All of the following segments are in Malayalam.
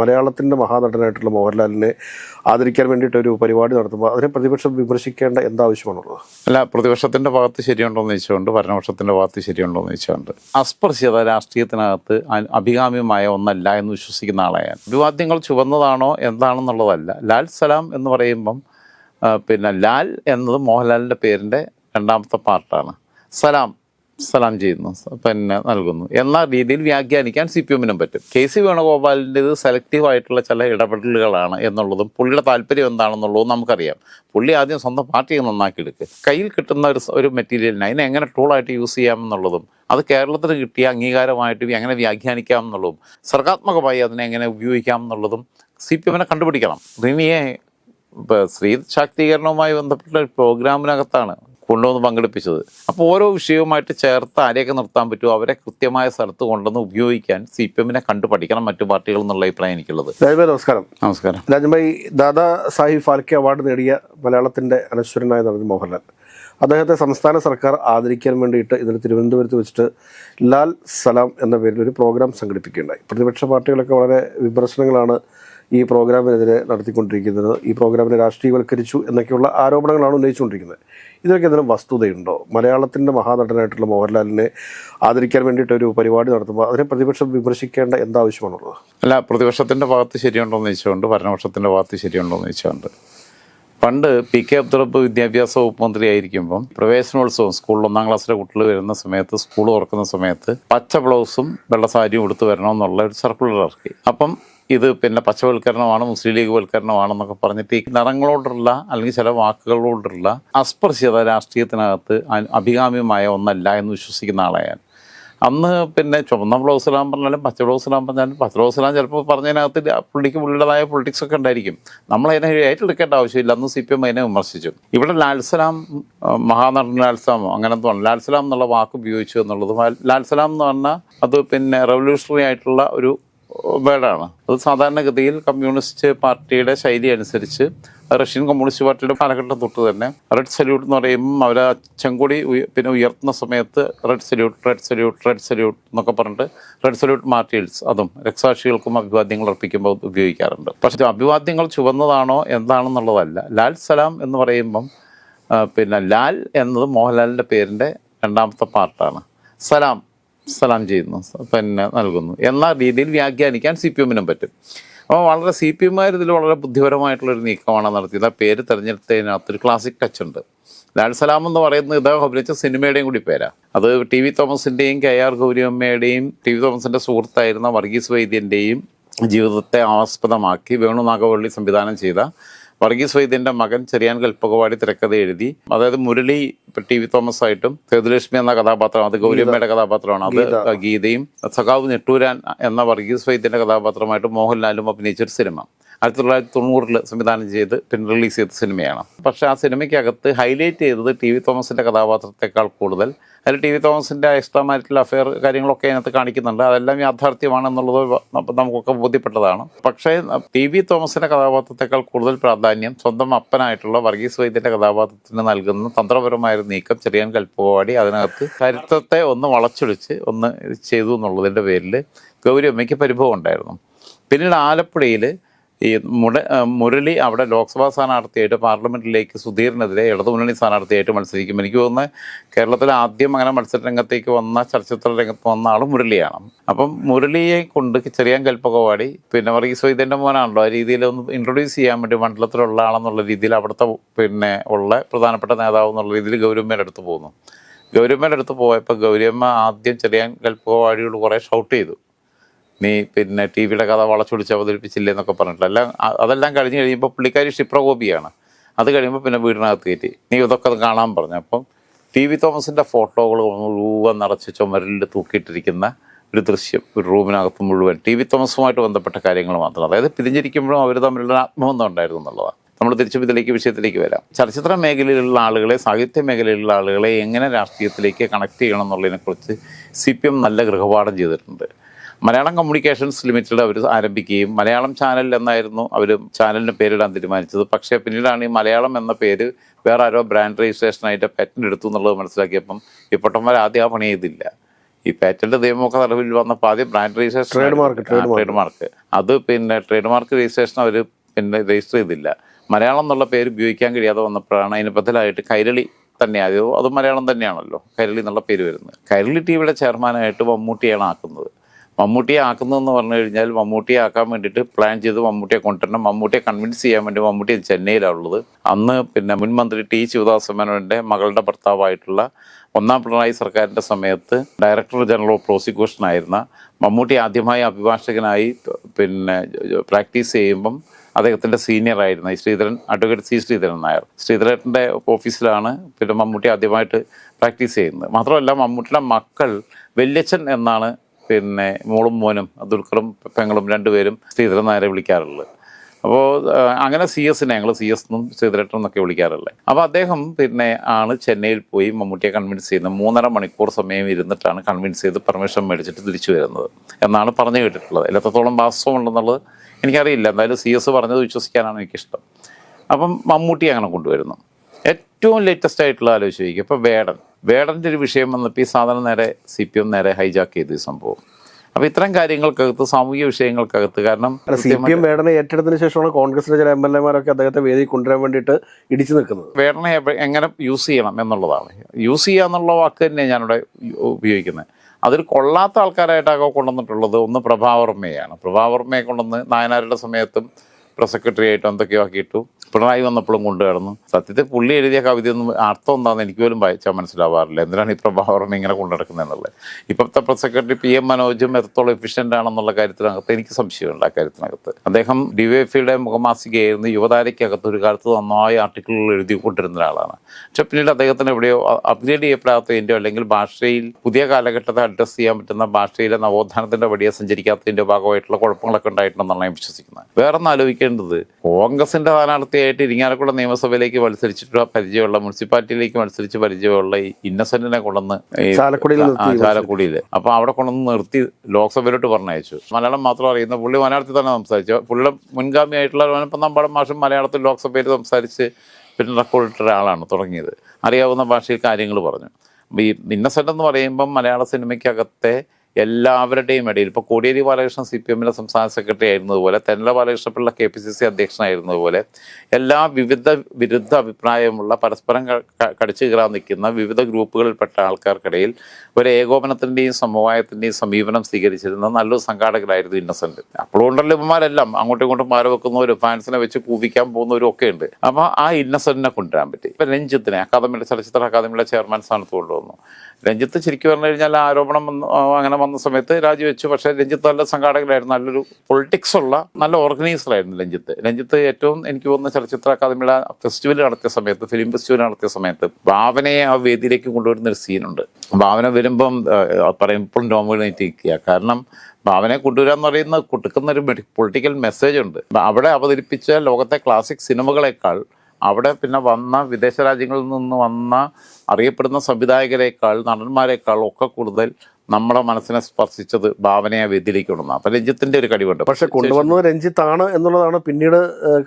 മലയാളത്തിന്റെ മഹാനടനായിട്ടുള്ള മോഹൻലാലിനെ ആദരിക്കാൻ വേണ്ടിയിട്ടൊരു പരിപാടി നടത്തുമ്പോൾ അതിനെ പ്രതിപക്ഷം വിമർശിക്കേണ്ട എന്താവശ്യമാണുള്ളത്? അല്ല പ്രതിപക്ഷത്തിന്റെ ഭാഗത്ത് ശരിയുണ്ടോ എന്ന് ചോദിച്ചുകൊണ്ട് ഭരണപക്ഷത്തിന്റെ ഭാഗത്ത് ശരിയുണ്ടോ എന്ന് ചോദിച്ചുകൊണ്ട്. അസ്പർശ്യത രാഷ്ട്രീയത്തിനകത്ത് അഭികാമ്യമായ ഒന്നല്ല എന്ന് വിശ്വസിക്കുന്ന ആളാണ് വിവാദ്യങ്ങൾ ചുവന്നതാണോ എന്താണെന്നുള്ളതല്ല. ലാൽ സലാം എന്ന് പറയുമ്പം പിന്നെ ലാൽ എന്നത് മോഹൻലാലിന്റെ പേരിന്റെ രണ്ടാമത്തെ പാർട്ടാണ്. സലാം സലാം ചെയ്യുന്നു. പിന്നെ നൽകുന്നു. എന്ന രീതിയിൽ വ്യാഖ്യാനിക്കാൻ സി പി എമ്മിനും പറ്റും. കെ സി വേണുഗോപാലിന്റെ ഇത് സെലക്റ്റീവ് ആയിട്ടുള്ള ചില ഇടപെടലുകളാണ് എന്നുള്ളതും പുള്ളിയുടെ താല്പര്യം എന്താണെന്നുള്ളതും നമുക്കറിയാം. പുള്ളി ആദ്യം സ്വന്തം പാർട്ടിയെ നന്നാക്കി എടുക്കുക കയ്യിൽ കിട്ടുന്ന ഒരു ഒരു മെറ്റീരിയലിനെ അതിനെ എങ്ങനെ ടൂളായിട്ട് യൂസ് ചെയ്യാമെന്നുള്ളതും അത് കേരളത്തിന് കിട്ടിയ അംഗീകാരമായിട്ട് എങ്ങനെ വ്യാഖ്യാനിക്കാം എന്നുള്ളതും സർഗാത്മകമായി അതിനെ എങ്ങനെ ഉപയോഗിക്കാം എന്നുള്ളതും സി പി എമ്മിനെ കണ്ടുപിടിക്കണം റിനിയെ സ്ത്രീ ശാക്തീകരണവുമായി ബന്ധപ്പെട്ട പ്രോഗ്രാമിനകത്താണ് കൊണ്ടുവന്ന് പങ്കെടുപ്പിച്ചത്. അപ്പോൾ ഓരോ വിഷയവുമായിട്ട് ചേർത്ത് ആരെയൊക്കെ നിർത്താൻ പറ്റുമോ അവരെ കൃത്യമായ സ്ഥലത്ത് കൊണ്ടുവന്ന് ഉപയോഗിക്കാൻ സി പി എമ്മിനെ കണ്ടു പഠിക്കണം മറ്റു പാർട്ടികൾ എന്നുള്ള അഭിപ്രായം എനിക്കുള്ളത്. രാജ്ഭായ് നമസ്കാരം. നമസ്കാരം. രാജ്ഭായ് ദാദാ സാഹിബ് ഫാൽക്കെ അവാർഡ് നേടിയ മലയാളത്തിന്റെ അനശ്വരനായ നടൻ മോഹൻലാൽ. അദ്ദേഹത്തെ സംസ്ഥാന സർക്കാർ ആദരിക്കാൻ വേണ്ടിയിട്ട് ഇതിന് തിരുവനന്തപുരത്ത് വെച്ചിട്ട് ലാൽ സലാം എന്ന പേരിൽ ഒരു പ്രോഗ്രാം സംഘടിപ്പിക്കുകയുണ്ടായി. പ്രതിപക്ഷ പാർട്ടികളൊക്കെ വളരെ വിമർശനങ്ങളാണ് ഈ പ്രോഗ്രാമിനെതിരെ നടത്തിക്കൊണ്ടിരിക്കുന്നത് ഈ പ്രോഗ്രാമിനെ രാഷ്ട്രീയവൽക്കരിച്ചു എന്നൊക്കെയുള്ള ആരോപണങ്ങളാണ് ഉന്നയിച്ചുകൊണ്ടിരിക്കുന്നത്. ഇതിനൊക്കെ എന്തെങ്കിലും വസ്തുതയുണ്ടോ? മലയാളത്തിന്റെ മഹാനടനായിട്ടുള്ള മോഹൻലാലിനെ ആദരിക്കാൻ വേണ്ടിയിട്ട് ഒരു പരിപാടി നടത്തുമ്പോൾ അതിനെ പ്രതിപക്ഷം വിമർശിക്കേണ്ട എന്താവശ്യമാണുള്ളത്? അല്ല പ്രതിപക്ഷത്തിന്റെ ഭാഗത്ത് ശരിയുണ്ടോ എന്ന് ചോദിച്ചുകൊണ്ട് ഭരണപക്ഷത്തിന്റെ ഭാഗത്ത് ശരിയുണ്ടോ എന്ന് ചോദിച്ചുകൊണ്ട്. പണ്ട് പി കെ അബ്ദുറബ് വിദ്യാഭ്യാസ വകുപ്പ് മന്ത്രി ആയിരിക്കുമ്പം പ്രവേശനോത്സവം സ്കൂളിൽ ഒന്നാം ക്ലാസ്സിലെ കുട്ടികൾ വരുന്ന സമയത്ത് സ്കൂൾ തുറക്കുന്ന സമയത്ത് പച്ച ബ്ലൗസും വെള്ള സാരിയും എടുത്ത് വരണമെന്നുള്ള ഒരു സർക്കുലർ ഇറക്കി. അപ്പം ഇത് പിന്നെ പച്ചവൽക്കരണമാണ് മുസ്ലിം ലീഗ് വൽക്കരണമാണെന്നൊക്കെ പറഞ്ഞിട്ട് ഈ നിറങ്ങളോടുള്ള അല്ലെങ്കിൽ ചില വാക്കുകളോടുള്ള അസ്പർശ്യത രാഷ്ട്രീയത്തിനകത്ത് അഭികാമ്യമായ ഒന്നല്ല എന്ന് വിശ്വസിക്കുന്ന ആളാണ് അന്ന് പിന്നെ ചുവന്ന ബ്ലൗസ് ഇടാൻ പറഞ്ഞാലും പച്ച ബ്ലൗസ് ഇടാൻ പറഞ്ഞാലും പച്ച ബ്ലൗസ് ഇടാൻ ചിലപ്പോൾ പറഞ്ഞതിനകത്ത് പുള്ളിക്ക് പുള്ളിയുടേതായ പൊളിറ്റിക്സ് ഒക്കെ ഉണ്ടായിരിക്കും. നമ്മൾ അതിനെ ഏറ്റെടുക്കേണ്ട ആവശ്യമില്ല. അന്ന് സി പി എം അതിനെ വിമർശിച്ചു. ഇവിടെ ലാൽസലാം മഹാനടൻ ലാൽസലാമോ അങ്ങനെ ആണ്. ലാൽസലാം എന്നുള്ള വാക്ക് ഉപയോഗിച്ചു എന്നുള്ളത്. ലാൽസലാം എന്ന് പറഞ്ഞാൽ അത് പിന്നെ റെവല്യൂഷണറി ആയിട്ടുള്ള ഒരു വേർഡാണ് അത് സാധാരണഗതിയിൽ കമ്മ്യൂണിസ്റ്റ് പാർട്ടിയുടെ ശൈലി അനുസരിച്ച് റഷ്യൻ കമ്മ്യൂണിസ്റ്റ് പാർട്ടിയുടെ കാലഘട്ടം തൊട്ട് തന്നെ റെഡ് സല്യൂട്ട് എന്ന് പറയുമ്പോൾ അവർ ചെങ്കൊടി പിന്നെ ഉയർത്തുന്ന സമയത്ത് red salute red salute red salute എന്നൊക്കെ പറഞ്ഞിട്ട് റെഡ് സല്യൂട്ട് മാർട്ടിയൽസ് അതും രക്ഷാക്ഷികൾക്കും അഭിവാദ്യങ്ങൾ അർപ്പിക്കുമ്പോൾ ഉപയോഗിക്കാറുണ്ട്. പക്ഷേ അഭിവാദ്യങ്ങൾ ചുവന്നതാണോ എന്താണെന്നുള്ളതല്ല. ലാൽ സലാം എന്ന് പറയുമ്പം പിന്നെ ലാൽ എന്നത് മോഹൻലാലിന്റെ പേരിന്റെ രണ്ടാമത്തെ പാർട്ടാണ്. സലാം സലാം ചെയ്യുന്നു. പിന്നെ നൽകുന്നു. എന്ന രീതിയിൽ വ്യാഖ്യാനിക്കാൻ സി പി എമ്മിനും പറ്റും. അപ്പോൾ വളരെ സി പി എമ്മാർ ഇതിൽ വളരെ ബുദ്ധിപരമായിട്ടുള്ളൊരു നീക്കമാണ് നടത്തിയത്. ആ പേര് തിരഞ്ഞെടുത്തതിനകത്ത് ഒരു ക്ലാസിക് ടച്ച് ഉണ്ട്. ലാൽ സലാം എന്ന് പറയുന്നത് ഇദ്ദേഹം അഭിനയിച്ച സിനിമയുടെയും കൂടി പേരാ. അത് ടി വി തോമസിന്റെയും കെ ആർ ഗൗരിയമ്മയുടെയും ടി വി തോമസിന്റെ സുഹൃത്തായിരുന്ന വർഗീസ് വൈദ്യന്റെയും ജീവിതത്തെ ആസ്പദമാക്കി വേണു നാഗവള്ളി സംവിധാനം ചെയ്ത വർഗീസ് വൈദ്യന്റെ മകൻ ചെറിയാൻ കൽപ്പകവാടി തിരക്കഥ എഴുതി അതായത് മുരളി ടി വി തോമസ് ആയിട്ടും സേതുലക്ഷ്മി എന്ന കഥാപാത്രം അത് ഗൗരിയമ്മയുടെ കഥാപാത്രമാണ്. അത് ഗീതയും സഖാവ് നെട്ടൂരാൻ എന്ന വർഗീസ് വൈദ്യന്റെ കഥാപാത്രമായിട്ട് മോഹൻലാലും അഭിനയിച്ചൊരു സിനിമ. ആയിരത്തി തൊള്ളായിരത്തി തൊണ്ണൂറിൽ സംവിധാനം ചെയ്ത് പിന്നെ റിലീസ് ചെയ്ത സിനിമയാണ്. പക്ഷെ ആ സിനിമയ്ക്കകത്ത് ഹൈലൈറ്റ് ചെയ്തത് ടി വി തോമസിന്റെ കഥാപാത്രത്തെക്കാൾ കൂടുതൽ. അതിൽ ടി വി തോമസിന്റെ എക്സ്ട്രാ മാരിറ്റൽ അഫെയർ കാര്യങ്ങളൊക്കെ അതിനകത്ത് കാണിക്കുന്നുണ്ട്. അതെല്ലാം യാഥാർത്ഥ്യമാണെന്നുള്ളത് നമുക്കൊക്കെ ബോധ്യപ്പെട്ടതാണ്. പക്ഷേ ടി വി തോമസിന്റെ കഥാപാത്രത്തെക്കാൾ കൂടുതൽ പ്രാധാന്യം സ്വന്തം അപ്പനായിട്ടുള്ള വർഗീസ് വൈദ്യന്റെ കഥാപാത്രത്തിന് നൽകുന്ന തന്ത്രപരമായ നീക്കം ചെറിയാൻ കൽപ്പവാടി അതിനകത്ത് ചരിത്രത്തെ ഒന്ന് വളച്ചൊടിച്ച് ഒന്ന് ചെയ്തു എന്നുള്ളതിന്റെ പേരിൽ ഗൗരിയമ്മയ്ക്ക് പരിഭവം ഉണ്ടായിരുന്നു. പിന്നീട് ആലപ്പുഴയിൽ ഈ മുട മുരളി അവിടെ ലോക്സഭാ സ്ഥാനാർത്ഥിയായിട്ട് പാർലമെന്റിലേക്ക് സുധീറിനെതിരെ ഇടതുമുന്നണി സ്ഥാനാർത്ഥിയായിട്ട് മത്സരിക്കും. എനിക്ക് തോന്നുന്നത് കേരളത്തിൽ ആദ്യം അങ്ങനെ മത്സര രംഗത്തേക്ക് വന്ന ചലച്ചിത്ര രംഗത്ത് വന്ന ആൾ മുരളിയാണ്. അപ്പം മുരളിയെ കൊണ്ട് ചെറിയാൻ കൽപ്പകവാടി പിന്നെ വർഗീസ് വൈദ്യന്റെ മോനാണല്ലോ ആ രീതിയിൽ ഒന്ന് ഇൻട്രൊഡ്യൂസ് ചെയ്യാൻ വേണ്ടി മണ്ഡലത്തിലുള്ള ആളെന്നുള്ള രീതിയിൽ അവിടുത്തെ പിന്നെ ഉള്ള പ്രധാനപ്പെട്ട നേതാവ് എന്നുള്ള രീതിയിൽ ഗൗരവമ്മയുടെ അടുത്ത് പോകുന്നു. ഗൗരിയമ്മയുടെ അടുത്ത് പോയപ്പോൾ ഗൗരവമ്മ ആദ്യം ചെറിയാൻ കൽപ്പകവാടിയോട് കുറേ ഷൗട്ട് ചെയ്തു. നീ പിന്നെ ടി വിയുടെ കഥ വളച്ചൊടിച്ച് അവതരിപ്പിച്ചില്ലേ എന്നൊക്കെ പറഞ്ഞിട്ട് എല്ലാം അതെല്ലാം കഴിഞ്ഞ് കഴിയുമ്പോൾ പുള്ളിക്കാരി ക്ഷിപ്രകോപിയാണ്. അത് കഴിയുമ്പോൾ പിന്നെ വീടിനകത്ത് കയറ്റി. നീ ഇതൊക്കെ കാണാൻ പറഞ്ഞു. അപ്പം ടി വി തോമസിന്റെ ഫോട്ടോകൾ മുഴുവൻ നിറച്ച് ചുമരിൽ തൂക്കിയിട്ടിരിക്കുന്ന ഒരു ദൃശ്യം. ഒരു റൂമിനകത്ത് മുഴുവൻ. ടി വി തോമസുമായിട്ട് ബന്ധപ്പെട്ട കാര്യങ്ങൾ മാത്രം. അതായത് പിരിഞ്ഞിരിക്കുമ്പോഴും അവർ തമ്മിലുള്ള ആത്മബന്ധം ഉണ്ടായിരുന്നു എന്നുള്ളതാണ് നമ്മൾ തിരിച്ചും ഇതിലേക്ക് വിഷയത്തിലേക്ക് വരാം. ചലച്ചിത്ര മേഖലയിലുള്ള ആളുകളെ സാഹിത്യ മേഖലയിലുള്ള ആളുകളെ എങ്ങനെ രാഷ്ട്രീയത്തിലേക്ക് കണക്ട് ചെയ്യണം എന്നുള്ളതിനെക്കുറിച്ച് സി പി എം നല്ല ഗൃഹപാഠം ചെയ്തിട്ടുണ്ട്. മലയാളം കമ്മ്യൂണിക്കേഷൻസ് ലിമിറ്റഡ് അവർ ആരംഭിക്കുകയും മലയാളം ചാനൽ എന്നായിരുന്നു അവർ ചാനലിന് പേരിടാൻ തീരുമാനിച്ചത്. പക്ഷേ പിന്നീടാണ് ഈ മലയാളം എന്ന പേര് വേറെ ആരോ ബ്രാൻഡ് രജിസ്ട്രേഷനായിട്ട് പാറ്റന്റ് എടുത്തു എന്നുള്ളത് മനസ്സിലാക്കിയപ്പം ഈ പൊട്ടന്മാർ ആദ്യം ആ പണി ചെയ്തില്ല. ഈ പാറ്റന്റ് നിയമമൊക്കെ നിലവിൽ വന്നപ്പോൾ ആദ്യം brand registration trade mark trade mark അത് പിന്നെ ട്രേഡ് മാർക്ക് രജിസ്ട്രേഷൻ അവർ പിന്നെ രജിസ്റ്റർ ചെയ്തില്ല. മലയാളം എന്നുള്ള പേര് ഉപയോഗിക്കാൻ കഴിയാതെ വന്നപ്പോഴാണ് അതിന് ബദലായിട്ട് കൈരളി തന്നെയായോ അത് മലയാളം തന്നെയാണല്ലോ കൈരളി എന്നുള്ള പേര് വരുന്നത്. കൈരളി ടി വിയുടെ ചെയർമാനായിട്ട് മമ്മൂട്ടിയാണ് ആക്കുന്നത്. മമ്മൂട്ടിയെ ആക്കുന്നതെന്ന് പറഞ്ഞു കഴിഞ്ഞാൽ മമ്മൂട്ടിയെ ആക്കാൻ വേണ്ടിയിട്ട് പ്ലാൻ ചെയ്ത് മമ്മൂട്ടിയെ കൊണ്ടുവരണം. മമ്മൂട്ടിയെ കൺവിൻസ് ചെയ്യാൻ വേണ്ടി മമ്മൂട്ടി ചെന്നൈയിലാണുള്ളത് അന്ന് പിന്നെ മുൻ മന്ത്രി ടി ശിവദാസ മേനോന്റെ മകളുടെ ഭർത്താവായിട്ടുള്ള ഒന്നാം പിണറായി സർക്കാരിന്റെ സമയത്ത് ഡയറക്ടർ ജനറൽ ഓഫ് പ്രോസിക്യൂഷൻ ആയിരുന്ന മമ്മൂട്ടി ആദ്യമായി അഭിഭാഷകനായി പിന്നെ പ്രാക്ടീസ് ചെയ്യുമ്പം അദ്ദേഹത്തിന്റെ സീനിയർ ആയിരുന്ന ഈ ശ്രീധരൻ അഡ്വക്കേറ്റ് സി ശ്രീധരൻ നായർ. ശ്രീധരന്റെ ഓഫീസിലാണ് പിന്നെ മമ്മൂട്ടി ആദ്യമായിട്ട് പ്രാക്ടീസ് ചെയ്യുന്നത്. മാത്രമല്ല മമ്മൂട്ടിയുടെ മക്കൾ വല്യച്ഛൻ എന്നാണ് പിന്നെ മോളും മോനും ദുൽഖറും പെങ്ങളും രണ്ടുപേരും ശ്രീധരൻ നായരെ വിളിക്കാറുള്ളത്. അപ്പോൾ അങ്ങനെ സി എസിനെ ഞങ്ങൾ സി എസ് എന്നും ശ്രീധരട്ടൻ എന്നൊക്കെ വിളിക്കാറുള്ളത്. അപ്പോൾ അദ്ദേഹം പിന്നെ ആണ് ചെന്നൈയിൽ പോയി മമ്മൂട്ടിയെ കൺവിൻസ് ചെയ്യുന്നത്. മൂന്നര മണിക്കൂർ സമയം ഇരുന്നിട്ടാണ് കൺവിൻസ് ചെയ്ത് പെർമിഷൻ മേടിച്ചിട്ട് തിരിച്ചു വരുന്നത് എന്നാണ് പറഞ്ഞു കേട്ടിട്ടുള്ളത്. എത്രത്തോളം വാസ്തവം ഉണ്ടെന്നുള്ളത് എനിക്കറിയില്ല. എന്തായാലും സി എസ് പറഞ്ഞത് വിശ്വസിക്കാനാണ് എനിക്കിഷ്ടം. അപ്പം മമ്മൂട്ടി അങ്ങനെ കൊണ്ടുവരുന്നു. ഏറ്റവും ലേറ്റസ്റ്റ് ആയിട്ടുള്ള ആലോചിച്ച് ചോദിക്കുക ഇപ്പോൾ വേടൻ. വേടന്റെ ഒരു വിഷയം വന്നപ്പോൾ ഈ സാധനം നേരെ സി പി എം നേരെ ഹൈജാക്ക് ചെയ്തു ഈ സംഭവം. അപ്പൊ ഇത്തരം കാര്യങ്ങൾക്കകത്ത് സാമൂഹിക വിഷയങ്ങൾക്കകത്ത് കാരണം സി പി എം വേടനെ ഏറ്റെടുത്തതിന് ശേഷമാണ് കോൺഗ്രസിലെ ചില എം എൽ എമാരൊക്കെ അദ്ദേഹത്തെ വേദി കൊണ്ടുവരാൻ വേണ്ടിയിട്ട് ഇടിച്ചു നിൽക്കുന്നത്. വേടനെ എങ്ങനെ യൂസ് ചെയ്യണം എന്നുള്ളതാണ്. യൂസ് ചെയ്യുക എന്നുള്ള വാക്ക് തന്നെ ഞാനിവിടെ ഉപയോഗിക്കുന്നത്. അതിൽ കൊള്ളാത്ത ആൾക്കാരായിട്ടാകോ കൊണ്ടുവന്നിട്ടുള്ളത് ഒന്ന് പ്രഭാവർമ്മയാണ് പ്രഭാവർമ്മയെ കൊണ്ടുവന്ന് നായനാരുടെ സമയത്തും പ്രസ് സെക്രട്ടറി ആയിട്ട് എന്തൊക്കെയോ ആക്കിയിട്ടു. പിണറായി വന്നപ്പോഴും കൊണ്ടുവരുന്നു. സത്യത്തിൽ പുള്ളി എഴുതിയ കവിതയൊന്നും അർത്ഥം എന്താണെന്ന് എനിക്ക് പോലും വായിച്ചാൽ മനസ്സിലാവാറില്ല. എന്തിനാണ് ഈ പ്രഭാവർമ്മ ഇങ്ങനെ കൊണ്ടുനടക്കുന്നത് എന്നുള്ളത്? ഇപ്പോഴത്തെ പ്രസ് സെക്രട്ടറി പി എം മനോജും എത്രത്തോളം എഫിഷ്യന്റ് ആണെന്നുള്ള കാര്യത്തിനകത്ത് എനിക്ക് സംശയമുണ്ട് ആ കാര്യത്തിനകത്ത്. അദ്ദേഹം ഡിവൈഎഫ്ഐയുടെ മുഖമാസികയായിരുന്നു. യുവതാരയ്ക്കകത്ത് ഒരു കാലത്ത് നന്നായി ആർട്ടിക്കിളുകൾ എഴുതി കൊണ്ടിരുന്ന ഒരാളാണ്. പക്ഷെ പിന്നീട് അദ്ദേഹത്തിന് എവിടെയോ അപ്ഗ്രേഡ് ചെയ്യപ്പെടാത്തതിന്റെയോ അല്ലെങ്കിൽ ഭാഷയിൽ പുതിയ കാലഘട്ടത്തെ അഡ്രസ്സ് ചെയ്യാൻ പറ്റുന്ന ഭാഷയിലെ നവോത്ഥാനത്തിന്റെ വഴിയെ സഞ്ചരിക്കാത്തതിന്റെ ഭാഗമായിട്ടുള്ള കുഴപ്പങ്ങളൊക്കെ ഉണ്ടായിട്ടുണ്ടെന്നാണ് ഞാൻ വിശ്വസിക്കുന്നത്. വേറെ ഒന്ന് ആലോചിക്കേണ്ടത്. കോൺഗ്രസിന്റെ സ്ഥാനാർത്ഥിയായിട്ട് ഇരിങ്ങാലക്കുട നിയമസഭയിലേക്ക് മത്സരിച്ചിട്ട് പരിചയമുള്ള മുനിസിപ്പാലിറ്റിയിലേക്ക് മത്സരിച്ച് പരിചയമുള്ള ഈ ഇന്നസെന്റിനെ കൊണ്ടുവന്ന് ചാലക്കുടിയിൽ അപ്പൊ അവിടെ കൊണ്ടുവന്ന് നിർത്തി ലോക്സഭയിലോട്ട് പറഞ്ഞയച്ചു. മലയാളം മാത്രം അറിയുന്ന പുള്ളി മലയാളത്തിൽ തന്നെ സംസാരിച്ചു. പുള്ളിയുടെ മുൻഗാമിയായിട്ടുള്ള നമ്മുടെ മാഷം മലയാളത്തിൽ ലോക്സഭയിൽ സംസാരിച്ച് പിന്നെ റെക്കോർഡ് ഇട്ട ഒരാളാണ് തുടങ്ങിയത്. അറിയാവുന്ന ഭാഷയിൽ കാര്യങ്ങൾ പറഞ്ഞു. അപ്പം ഈ ഇന്നസെന്റ് എന്ന് പറയുമ്പം മലയാള സിനിമയ്ക്കകത്തെ എല്ലാവരുടെയും ഇടയിൽ ഇപ്പോൾ കോടിയേരി ബാലകൃഷ്ണൻ സി പി എമ്മിന്റെ സംസ്ഥാന secretary ആയിരുന്നതുപോലെ Thennala Balakrishnapillai K P C C അധ്യക്ഷനായിരുന്നതുപോലെ എല്ലാ വിവിധ വിരുദ്ധ അഭിപ്രായമുള്ള പരസ്പരം കടിച്ചു കയറാൻ നിൽക്കുന്ന വിവിധ ഗ്രൂപ്പുകളിൽപ്പെട്ട ആൾക്കാർക്കിടയിൽ ഒരു ഏകോപനത്തിന്റെയും സമവായത്തിന്റെയും സമീപനം സ്വീകരിച്ചിരുന്ന നല്ലൊരു സംഘാടകരായിരുന്നു ഇന്നസെന്റ് അപ്പോഴുണ്ടല്ലോ ഇവന്മാരെല്ലാം അങ്ങോട്ടും ഇങ്ങോട്ടും മാറി വെക്കുന്നവരും ഫാൻസിനെ വെച്ച് കൂവിക്കാൻ പോകുന്നവരും ഒക്കെ ഉണ്ട്. അപ്പോൾ ആ ഇന്നസെന്റിനെ കൊണ്ടുവരാൻ പറ്റി. ഇപ്പം രഞ്ജിത്തിനെ അക്കാദമിയുടെ ചലച്ചിത്ര അക്കാദമിയുടെ ചെയർമാൻ സ്ഥാനത്ത് കൊണ്ടുവന്നു. രഞ്ജിത്ത് ശരിക്കും പറഞ്ഞു കഴിഞ്ഞാൽ ആരോപണം അങ്ങനെ വന്ന സമയത്ത് രാജിവെച്ചു പക്ഷേ രഞ്ജിത്ത് നല്ല സംഘാടകനായിരുന്നു നല്ലൊരു പൊളിറ്റിക്സ് ഉള്ള നല്ല ഓർഗനൈസറായിരുന്നു രഞ്ജിത്ത്. രഞ്ജിത്ത് ഏറ്റവും എനിക്ക് തോന്നുന്ന ചലച്ചിത്ര അക്കാദമിയുടെ ഫെസ്റ്റിവൽ നടത്തിയ സമയത്ത് ഫിലിം ഫെസ്റ്റിവൽ നടത്തിയ സമയത്ത് ഭാവനയെ ആ വേദിയിലേക്ക് കൊണ്ടുവരുന്ന ഒരു സീനുണ്ട് ഭാവന വരുമ്പം പറയുമ്പോൾ ഡോമിനേറ്റ് ചെയ്യുക കാരണം ഭാവനെ കൊണ്ടുവരാന്ന് പറയുന്ന കൊടുക്കുന്ന ഒരു പൊളിറ്റിക്കൽ മെസ്സേജ് ഉണ്ട്. അവിടെ അവതരിപ്പിച്ച ലോകത്തെ ക്ലാസിക് സിനിമകളെക്കാൾ അവിടെ പിന്നെ വന്ന വിദേശ രാജ്യങ്ങളിൽ നിന്ന് വന്ന അറിയപ്പെടുന്ന സംവിധായകരെക്കാൾ നടന്മാരെക്കാൾ ഒക്കെ കൂടുതൽ നമ്മുടെ മനസ്സിനെ സ്പർശിച്ചത് ഭാവനയെ വ്യതിരിക്കണമെന്ന്. കൊണ്ടുവന്ന അപ്പൊ രഞ്ജിത്തിന്റെ ഒരു കഴിവുണ്ട്. പക്ഷെ കൊണ്ടുവന്നത് രഞ്ജിത്താണ് എന്നുള്ളതാണ് പിന്നീട്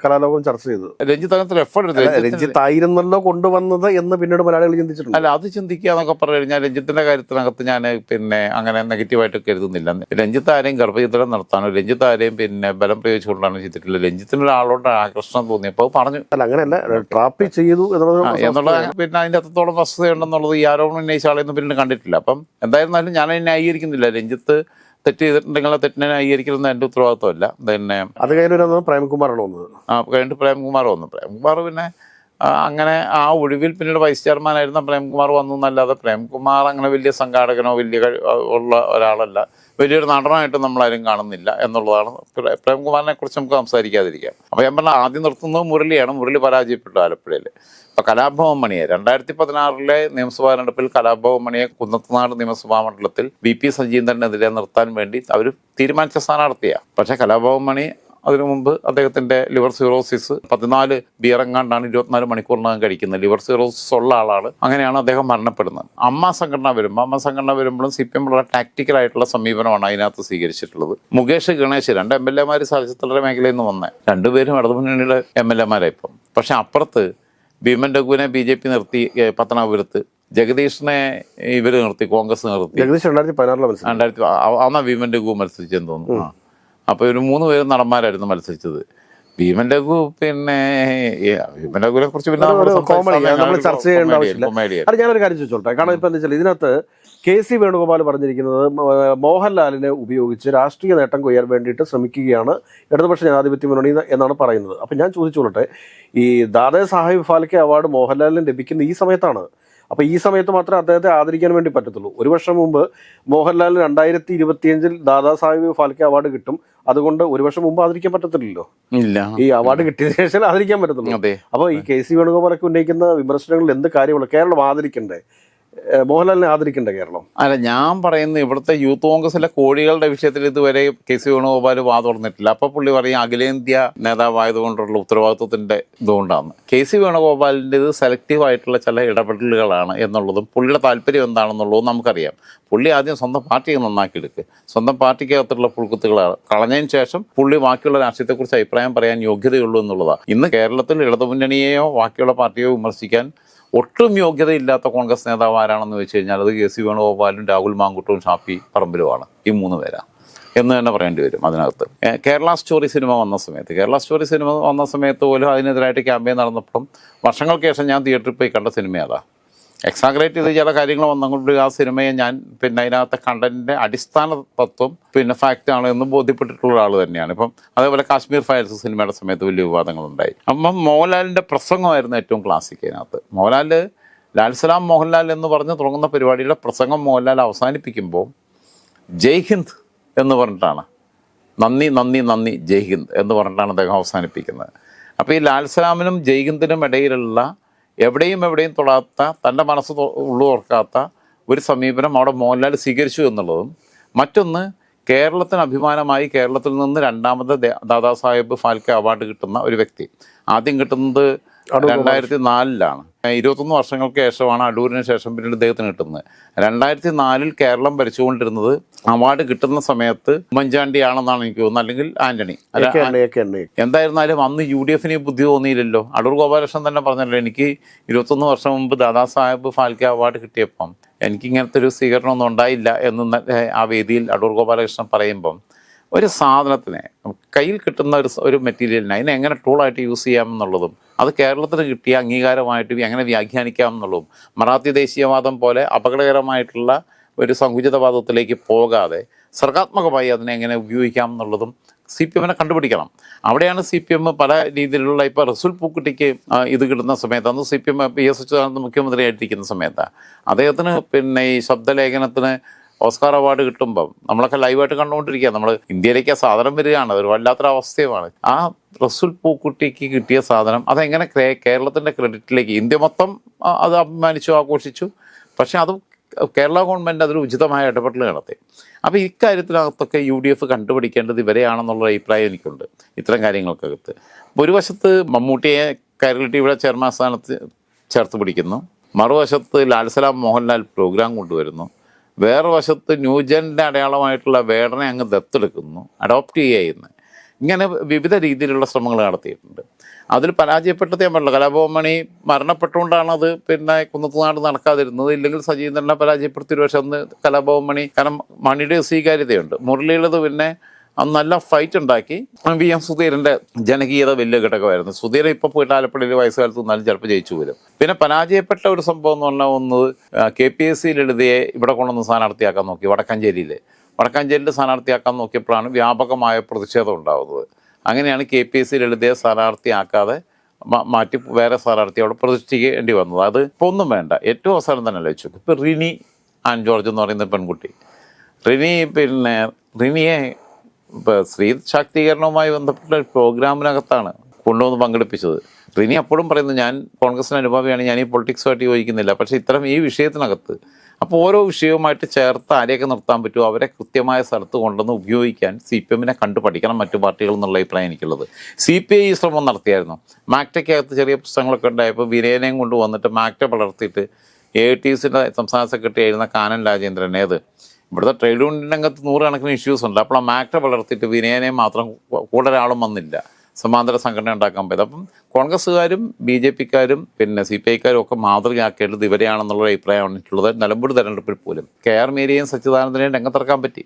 കലാലോകം ചർച്ച ചെയ്തത്. രഞ്ജിത്ത് അങ്ങനത്തെ എഫേർട്ട് അല്ല, എടുത്തു രഞ്ജിത്ത് ആയിരുന്നല്ലോ കൊണ്ടുവന്നത് എന്ന് പിന്നീട് മലയാളികൾ ചിന്തിച്ചിട്ടുണ്ട്. അല്ല അത് ചിന്തിക്കുക എന്നൊക്കെ പറഞ്ഞു കഴിഞ്ഞാൽ രഞ്ജിത്തിന്റെ കാര്യത്തിനകത്ത് ഞാൻ പിന്നെ അങ്ങനെ നെഗറ്റീവായിട്ട് കരുതുന്നില്ല. രഞ്ജിത്ത് ആരെയും ഗർഭചിത്രം നടത്താനോ രഞ്ജിത്ത് ആരെയും പിന്നെ ബലം പ്രയോഗിച്ചുകൊണ്ടാണ് ചെയ്തിട്ടില്ല രഞ്ജിത്തിന് ഒരാളോട് ആകർഷണം തോന്നിയപ്പോൾ പറഞ്ഞു. അല്ല അങ്ങനെയല്ല. ട്രാപ്പ് ചെയ്തു എന്നുള്ളത് പിന്നെ അതിന്റെ അത്രത്തോളം വസ്തുതയുണ്ടെന്നുള്ളത് ഈ ആരോപണം ഉന്നയിച്ച ആളെയൊന്നും പിന്നീട് കണ്ടിട്ടില്ല. അപ്പം എന്തായിരുന്നാലും ഞാൻ അതിനെ ന്യായീകരിക്കുന്നില്ല. രഞ്ജിത്ത് തെറ്റ് ചെയ്തിട്ടുണ്ടെങ്കിൽ ആ തെറ്റിനെ ന്യായീകരിക്കുന്നത് എന്റെ ഉത്തരവാദിത്വമല്ല. പിന്നെ അത് കഴിഞ്ഞ പ്രേംകുമാറാണ് വന്നത്. ആ കഴിഞ്ഞിട്ട് പ്രേംകുമാർ വന്നു. പ്രേംകുമാർ പിന്നെ അങ്ങനെ ആ ഒഴിവിൽ പിന്നീട് വൈസ് ചെയർമാനായിരുന്ന പ്രേംകുമാർ വന്നു എന്നല്ലാതെ പ്രേംകുമാർ അങ്ങനെ വലിയ സംഘാടകനോ വലിയ ഉള്ള ഒരാളല്ല. വലിയൊരു നടനായിട്ട് നമ്മളാരും കാണുന്നില്ല എന്നുള്ളതാണ് പ്രേ- പ്രേംകുമാറിനെ കുറിച്ച് നമുക്ക് സംസാരിക്കാതിരിക്കാം. അപ്പോൾ ഞാൻ പറഞ്ഞ ആദ്യം നിർത്തുന്നത് മുരളിയാണ്. മുരളി പരാജയപ്പെട്ടു ആലപ്പുഴയിൽ അപ്പോൾ കലാഭവൻ മണിയെ രണ്ടായിരത്തി പതിനാറിലെ നിയമസഭാ തെരഞ്ഞെടുപ്പിൽ കലാഭവൻ മണിയെ കുന്നത്തനാട് നിയമസഭാ മണ്ഡലത്തിൽ ബി പി സജീന്ദ്രനെതിരെ നിർത്താൻ വേണ്ടി അവർ തീരുമാനിച്ച സ്ഥാനാർത്ഥിയാണ് പക്ഷേ കലാഭവൻ മണി അതിനു മുമ്പ് അദ്ദേഹത്തിന്റെ ലിവർ സിറോസിസ് പതിനാല് ബിയറങ്ങാണ്ടാണ് ഇരുപത്തിനാല് മണിക്കൂറിനകം കഴിക്കുന്നത്. ലിവർ സിറോസിസ് ഉള്ള ആളാണ്. അങ്ങനെയാണ് അദ്ദേഹം മരണപ്പെടുന്നത്. അമ്മ സംഘടന വരുമ്പോൾ അമ്മ സംഘടന വരുമ്പോഴും സി പി എം വളരെ ടാക്ടിക്കൽ ആയിട്ടുള്ള സമീപനമാണ് അതിനകത്ത് സ്വീകരിച്ചിട്ടുള്ളത്. മുകേഷ് ഗണേശ് രണ്ട് എം എൽ എമാർ ചലച്ചിത്ര മേഖലയിൽ നിന്ന് വന്നേ. രണ്ടുപേരും ഇടതുമുന്നണിയുടെ എം എൽ എമാരായി ഇപ്പം പക്ഷെ അപ്പുറത്ത് ഭീമൻ രഘുവിനെ ബി ജെ പി നിർത്തി പത്തനാപുരത്ത്. ജഗദീഷിനെ ഇവർ നിർത്തി കോൺഗ്രസ് നിർത്തി. ജഗദീഷ് രണ്ടായിരത്തി പതിനാറിലെ രണ്ടായിരത്തി അന്നാ ഭീമൻ രഘു മത്സരിച്ചെന്ന് തോന്നുന്നു. അപ്പോൾ അപ്പൊ ഒരു മൂന്ന് പേര് നടന്മാരായിരുന്നു മത്സരിച്ചത്. ഭീമൻ രഘു പിന്നെ ഭീമൻ രഘുവിനെ കുറിച്ച് പിന്നെ കോമഡി നമ്മൾ ചർച്ച ചെയ്യേണ്ട ആവശ്യമില്ല. ഞാനൊരു കാര്യം ചോദിച്ചോട്ടെ? കാരണം ഇപ്പൊ എന്താ വെച്ചാൽ ഇതിനകത്ത് കെ സി വേണുഗോപാൽ പറഞ്ഞിരിക്കുന്നത് മോഹൻലാലിനെ ഉപയോഗിച്ച് രാഷ്ട്രീയ നേട്ടം കൊയ്യാൻ വേണ്ടിയിട്ട് ശ്രമിക്കുകയാണ് ഇടതുപക്ഷ ജനാധിപത്യ മുന്നണി എന്നാണ് പറയുന്നത്. അപ്പം ഞാൻ ചോദിച്ചോളട്ടെ ഈ ദാദാ സാഹിബ് ഫാൽക്കെ അവാർഡ് മോഹൻലാലിന് ലഭിക്കുന്ന ഈ സമയത്താണ്. അപ്പോൾ ഈ സമയത്ത് മാത്രമേ അദ്ദേഹത്തെ ആദരിക്കാൻ വേണ്ടി പറ്റത്തുള്ളൂ. ഒരു വർഷം മുമ്പ് മോഹൻലാൽ രണ്ടായിരത്തി ഇരുപത്തിയഞ്ചിൽ ദാദാ സാഹിബ് ഫാൽക്കെ അവാർഡ് കിട്ടും. അതുകൊണ്ട് ഒരു വർഷം മുമ്പ് ആദരിക്കാൻ പറ്റത്തില്ലല്ലോ? ഇല്ല. ഈ അവാർഡ് കിട്ടിയ ശേഷം ആദരിക്കാൻ പറ്റത്തുള്ളൂ. അപ്പോൾ ഈ കെ സി വേണുഗോപാലൊക്കെ ഉന്നയിക്കുന്ന വിമർശനങ്ങളിൽ എന്ത് കാര്യമുള്ള കേരളം ആദരിക്കണ്ടേ? മോഹൻലാലിനെ ആദരിക്കേണ്ട കേരളം. അല്ല ഞാൻ പറയുന്നത് ഇവിടുത്തെ യൂത്ത് കോൺഗ്രസിലെ കോഴികളുടെ വിഷയത്തിൽ ഇതുവരെ കെ സി വേണുഗോപാൽ വാ തുറന്നിട്ടില്ല. അപ്പൊ പുള്ളി പറയും അഖിലേന്ത്യാ നേതാവായതുകൊണ്ടുള്ള ഉത്തരവാദിത്വത്തിന്റെ ഇതുകൊണ്ടാണ് കെ സി വേണുഗോപാലിന്റെ ഇത് സെലക്റ്റീവ് ആയിട്ടുള്ള ചില ഇടപെടലുകളാണ് എന്നുള്ളതും പുള്ളിയുടെ താല്പര്യം എന്താണെന്നുള്ളതും നമുക്കറിയാം. പുള്ളി ആദ്യം സ്വന്തം പാർട്ടിയെ നന്നാക്കിയെടുക്കുക സ്വന്തം പാർട്ടിക്കകത്തുള്ള പുഴുക്കുത്തുകൾ കളഞ്ഞതിന് ശേഷം പുള്ളി ബാക്കിയുള്ള രാഷ്ട്രീയത്തെക്കുറിച്ച് അഭിപ്രായം പറയാൻ യോഗ്യതയുള്ളൂ എന്നുള്ളതാണ് ഇന്ന് കേരളത്തിൽ ഇടതുമുന്നണിയെയോ ബാക്കിയുള്ള പാർട്ടിയോ വിമർശിക്കാൻ ഒട്ടും യോഗ്യതയില്ലാത്ത കോൺഗ്രസ് നേതാവ് ആരാണെന്ന് വെച്ച് കഴിഞ്ഞാൽ അത് കെ സി വേണുഗോപാലും രാഹുൽ മാങ്കുട്ടും ഷാഫി പറമ്പിലുമാണ്. ഈ മൂന്ന് പേരാ. എന്ന് തന്നെ പറയേണ്ടി വരും അതിനകത്ത്. കേരള സ്റ്റോറി സിനിമ വന്ന സമയത്ത് കേരള സ്റ്റോറി സിനിമ വന്ന സമയത്ത് പോലും അതിനെതിരായിട്ട് ക്യാമ്പയിൻ നടന്നപ്പോഴും വർഷങ്ങൾക്ക് ശേഷം ഞാൻ തിയേറ്ററിൽ പോയി കണ്ട സിനിമ എക്സാഗ്രേറ്റ് ചെയ്ത് ചില കാര്യങ്ങൾ വന്നുകൊണ്ട് ആ സിനിമയെ ഞാൻ പിന്നെ അതിനകത്തെ കണ്ടന്റിന്റെ അടിസ്ഥാന തത്വം പിന്നെ ഫാക്റ്റ് ആണ് എന്ന് ബോധ്യപ്പെട്ടിട്ടുള്ള ആൾ തന്നെയാണ്. ഇപ്പം അതേപോലെ കാശ്മീർ ഫയൽസ് സിനിമയുടെ സമയത്ത് വലിയ വിവാദങ്ങൾ ഉണ്ടായി അപ്പം മോഹൻലാലിന്റെ പ്രസംഗമായിരുന്നു ഏറ്റവും ക്ലാസിക് അതിനകത്ത്. മോഹൻലാൽ ലാൽസലാം മോഹൻലാൽ എന്ന് പറഞ്ഞ് തുടങ്ങുന്ന പരിപാടിയുടെ പ്രസംഗം മോഹൻലാൽ അവസാനിപ്പിക്കുമ്പോൾ ജയ് ഹിന്ദ് എന്ന് പറഞ്ഞിട്ടാണ്. നന്ദി നന്ദി നന്ദി ജയ് ഹിന്ദ് എന്ന് പറഞ്ഞിട്ടാണ് അദ്ദേഹം അവസാനിപ്പിക്കുന്നത്. അപ്പോൾ ഈ ലാൽസലാമിനും ജയ് ഹിന്ദിനും ഇടയിലുള്ള എവിടെയും എവിടെയും തൊടാത്ത തന്റെ മനസ്സ് ഉള്ളു തുറക്കാത്ത ഒരു സമീപനം അവിടെ മോഹൻലാൽ സ്വീകരിച്ചു എന്നുള്ളതും മറ്റൊന്ന് കേരളത്തിന് അഭിമാനമായി കേരളത്തിൽ നിന്ന് രണ്ടാമത് ദാദാസാഹിബ് ദാദാ സാഹേബ് ഫാൽക്കെ അവാർഡ് കിട്ടുന്ന ഒരു വ്യക്തി. ആദ്യം കിട്ടുന്നത് രണ്ടായിരത്തി നാലിലാണ്. ഇരുപത്തൊന്ന് വർഷങ്ങൾക്ക് ശേഷമാണ് അടൂരിന് ശേഷം പിന്നീട് ഇദ്ദേഹത്തിന് കിട്ടുന്നത്. രണ്ടായിരത്തി നാലിൽ കേരളം ഭരിച്ചുകൊണ്ടിരുന്നത് അവാർഡ് കിട്ടുന്ന സമയത്ത് ഉമ്മൻചാണ്ടി ആണെന്നാണ് എനിക്ക് തോന്നുന്നത്. അല്ലെങ്കിൽ ആന്റണി. എന്തായിരുന്നാലും അന്ന് യു ഡി എഫിന് ബുദ്ധി തോന്നിയില്ലല്ലോ. അടൂർ ഗോപാലകൃഷ്ണൻ തന്നെ പറഞ്ഞല്ലോ എനിക്ക് ഇരുപത്തൊന്ന് വർഷം മുമ്പ് ദാദാ സാഹേബ് ഫാൽക്കെ അവാർഡ് കിട്ടിയപ്പം എനിക്ക് ഇങ്ങനത്തെ ഒരു സ്വീകരണമൊന്നും ഉണ്ടായില്ല എന്ന് ആ വേദിയിൽ അടൂർ ഗോപാലകൃഷ്ണൻ പറയുമ്പം ഒരു സാധനത്തിനെ കയ്യിൽ കിട്ടുന്ന ഒരു ഒരു മെറ്റീരിയലിനെ അതിനെ എങ്ങനെ ടൂളായിട്ട് യൂസ് ചെയ്യാം എന്നുള്ളതും അത് കേരളത്തിന് കിട്ടിയ അംഗീകാരമായിട്ട് എങ്ങനെ വ്യാഖ്യാനിക്കാം എന്നുള്ളതും മറാത്തി ദേശീയവാദം പോലെ അപകടകരമായിട്ടുള്ള ഒരു സങ്കുചിതവാദത്തിലേക്ക് പോകാതെ സർഗാത്മകമായി അതിനെ എങ്ങനെ ഉപയോഗിക്കാം എന്നുള്ളതും സി പി എമ്മിനെ കണ്ടുപിടിക്കണം. അവിടെയാണ് സി പി എം പല രീതിയിലുള്ള ഇപ്പോൾ റസുൽ പൂക്കുട്ടിക്ക് ഇത് കിട്ടുന്ന സമയത്ത് അന്ന് C P M P S Achuthananda മുഖ്യമന്ത്രിയായിട്ടിരിക്കുന്ന സമയത്താണ് അദ്ദേഹത്തിന് പിന്നെ ഈ ശബ്ദലേഖനത്തിന് ഓസ്കാർ അവാർഡ് കിട്ടുമ്പം നമ്മളൊക്കെ ലൈവായിട്ട് കണ്ടുകൊണ്ടിരിക്കുക. നമ്മൾ ഇന്ത്യയിലേക്ക് ആ സാധനം വരികയാണ്. അതൊരു വല്ലാത്തൊരു അവസ്ഥയുമാണ്. ആ റസുൽ പൂക്കുട്ടിക്ക് കിട്ടിയ സാധനം അതെങ്ങനെ കേരളത്തിന്റെ ക്രെഡിറ്റിലേക്ക് ഇന്ത്യ മൊത്തം അത് അഭിമാനിച്ചു ആഘോഷിച്ചു. പക്ഷെ അത് കേരള ഗവൺമെന്റ് അതിൽ ഉചിതമായ ഇടപെടൽ നടത്തി അപ്പോൾ ഇക്കാര്യത്തിനകത്തൊക്കെ യു ഡി എഫ് കണ്ടുപിടിക്കേണ്ടത് ഇവരെയാണെന്നുള്ള അഭിപ്രായം എനിക്കുണ്ട്. ഇത്തരം കാര്യങ്ങൾക്കകത്ത്. ഒരു വശത്ത് മമ്മൂട്ടിയെ കൈരളി ചെയർമാൻ സ്ഥാനത്ത് ചേർത്ത് പിടിക്കുന്നു. മറുവശത്ത് ലാൽസലാം മോഹൻലാൽ പ്രോഗ്രാം കൊണ്ടുവരുന്നു. വേറെ വശത്ത് ന്യൂജന്റെ അടയാളമായിട്ടുള്ള വേടനെ അങ്ങ് ദത്തെടുക്കുന്നു അഡോപ്റ്റ് ചെയ്യുന്നു. ഇങ്ങനെ വിവിധ രീതിയിലുള്ള ശ്രമങ്ങൾ നടത്തിയിട്ടുണ്ട്. അതിൽ പരാജയപ്പെട്ടത് ഞാൻ പറഞ്ഞില്ല മരണപ്പെട്ടുകൊണ്ടാണ് അത് പിന്നെ കുന്നത്തുനാട് നടക്കാതിരുന്നത് ഇല്ലെങ്കിൽ സജീന്ദ്രനെ പരാജയപ്പെടുത്തി ഒരു പക്ഷെ അന്ന് കലാഭവമണി കാരണം മണിയുടെ സ്വീകാര്യതയുണ്ട്. മുരളിയുടേത് പിന്നെ അന്ന് നല്ല ഫൈറ്റ് ഉണ്ടാക്കി. വി എം സുധീരന്റെ ജനകീയത വലിയ ഘടകമായിരുന്നു. സുധീരൻ ഇപ്പോൾ പോയിട്ട് ആലപ്പുഴയിൽ വയസ്സുകാലത്ത് നിന്നാലും ചിലപ്പോൾ ജയിച്ചു വരും. പിന്നെ പരാജയപ്പെട്ട ഒരു സംഭവം എന്ന് പറഞ്ഞാൽ ഒന്ന് കെ പി എസ് സിയിൽ എഴുതിയെ ഇവിടെ കൊണ്ടുവന്ന് സ്ഥാനാർത്ഥിയാക്കാൻ നോക്കി വടക്കാഞ്ചേരിയിൽ വടക്കാഞ്ചേരിയിൽ സ്ഥാനാർത്ഥിയാക്കാൻ നോക്കിയപ്പോഴാണ് വ്യാപകമായ പ്രതിഷേധം ഉണ്ടാകുന്നത് അങ്ങനെയാണ് കെ പി എസ് സി ലളിതയെ സ്ഥാനാർത്ഥിയാക്കാതെ മാറ്റി വേറെ സ്ഥാനാർത്ഥി അവിടെ പ്രതിഷ്ഠിക്കേണ്ടി വന്നത്. അത് ഇപ്പോൾ ഒന്നും വേണ്ട. ഏറ്റവും അവസാനം തന്നെ ലഭിച്ചു ഇപ്പോൾ റിനി ആൻ ജോർജ് എന്ന് പറയുന്ന പെൺകുട്ടി. റിനി പിന്നെ റിനിയെ ഇപ്പോൾ സ്ത്രീ ശാക്തീകരണവുമായി ബന്ധപ്പെട്ട പ്രോഗ്രാമിനകത്താണ് കൊണ്ടുവന്ന് പങ്കെടുപ്പിച്ചത്. റിനി അപ്പോഴും പറയുന്നു ഞാൻ കോൺഗ്രസിന് അനുഭാവിയാണ് ഞാൻ ഈ പൊളിറ്റിക്സുമായിട്ട് യോജിക്കുന്നില്ല. പക്ഷേ ഇത്തരം ഈ വിഷയത്തിനകത്ത് അപ്പോൾ ഓരോ വിഷയവുമായിട്ട് ചേർത്ത് ആരെയൊക്കെ നിർത്താൻ പറ്റുമോ അവരെ കൃത്യമായ സ്ഥലത്ത് കൊണ്ടുവന്ന് ഉപയോഗിക്കാൻ സി പി എമ്മിനെ കണ്ടു പഠിക്കണം മറ്റു പാർട്ടികൾ എന്നുള്ള അഭിപ്രായം എനിക്കുള്ളത്. സി പി ഐ ശ്രമം നടത്തിയായിരുന്നു. മാക്ടയ്ക്കകത്ത് ചെറിയ പ്രശ്നങ്ങളൊക്കെ ഉണ്ടായപ്പോൾ വിനയനെയും കൊണ്ട് വന്നിട്ട് മാക്ട വളർത്തിയിട്ട് എ ടി സിന്റെ സംസ്ഥാന സെക്രട്ടറി ആയിരുന്ന കാനൻ രാജേന്ദ്രൻ ഇവിടുത്തെ ട്രേഡ് യൂണിയൻ രംഗത്ത് നൂറുകണക്കിന് ഇഷ്യൂസ് ഉണ്ട്. അപ്പോൾ ആ മാക്ട വളർത്തിയിട്ട് വിനയനെ മാത്രം കൂടെ ഒരാളും വന്നില്ല. സമാന്തര സംഘടന ഉണ്ടാക്കാൻ പറ്റും അപ്പം കോൺഗ്രസ്സുകാരും ബി ജെ പിക്കാരും പിന്നെ സി പി ഐക്കാരും ഒക്കെ മാതൃകയാക്കേണ്ടത് ഇവരെയാണെന്നുള്ള അഭിപ്രായം വന്നിട്ടുള്ളത് നിലമ്പൂർ തെരഞ്ഞെടുപ്പിൽ പോലും കെ ആർ മീരയും സച്ചിദാനന്ദനെയും രംഗത്തിറക്കാൻ പറ്റി.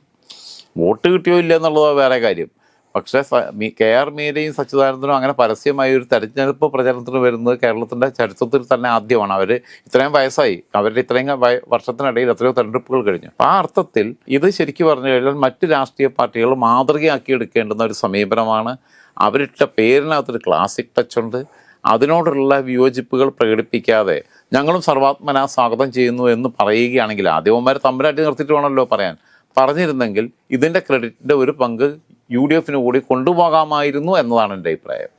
വോട്ട് കിട്ടിയോ ഇല്ല എന്നുള്ളത് വേറെ കാര്യം. പക്ഷേ കെ ആർ മീരയും സച്ചിദാനന്ദനും അങ്ങനെ പരസ്യമായി ഒരു തെരഞ്ഞെടുപ്പ് പ്രചരണത്തിന് വരുന്നത് കേരളത്തിന്റെ ചരിത്രത്തിൽ തന്നെ ആദ്യമാണ്. അവർ ഇത്രയും വയസ്സായി. അവരുടെ ഇത്രയും വർഷത്തിനിടയിൽ എത്രയോ തെരഞ്ഞെടുപ്പുകൾ കഴിഞ്ഞു. ആ അർത്ഥത്തിൽ ഇത് ശരിക്കും പറഞ്ഞു കഴിഞ്ഞാൽ മറ്റ് രാഷ്ട്രീയ പാർട്ടികൾ മാതൃകയാക്കി എടുക്കേണ്ടുന്ന ഒരു സമീപനമാണ്. അവരിട്ട പേരിനകത്തൊരു ക്ലാസിക് ടച്ച് ഉണ്ട് അതിനോടുള്ള വിയോജിപ്പുകൾ പ്രകടിപ്പിക്കാതെ ഞങ്ങളും സർവാത്മന സ്വാഗതം ചെയ്യുന്നു എന്ന് പറയുകയാണെങ്കിൽ ആദ്യവന്മാരെ തമ്മിലാട്ടി നിർത്തിയിട്ട് വേണമല്ലോ പറയാൻ. പറഞ്ഞിരുന്നെങ്കിൽ ഇതിന്റെ ക്രെഡിറ്റിന്റെ ഒരു പങ്ക് യു ഡി എഫിന് കൂടി കൊണ്ടുപോകാമായിരുന്നു എന്നതാണ് എന്റെ അഭിപ്രായം.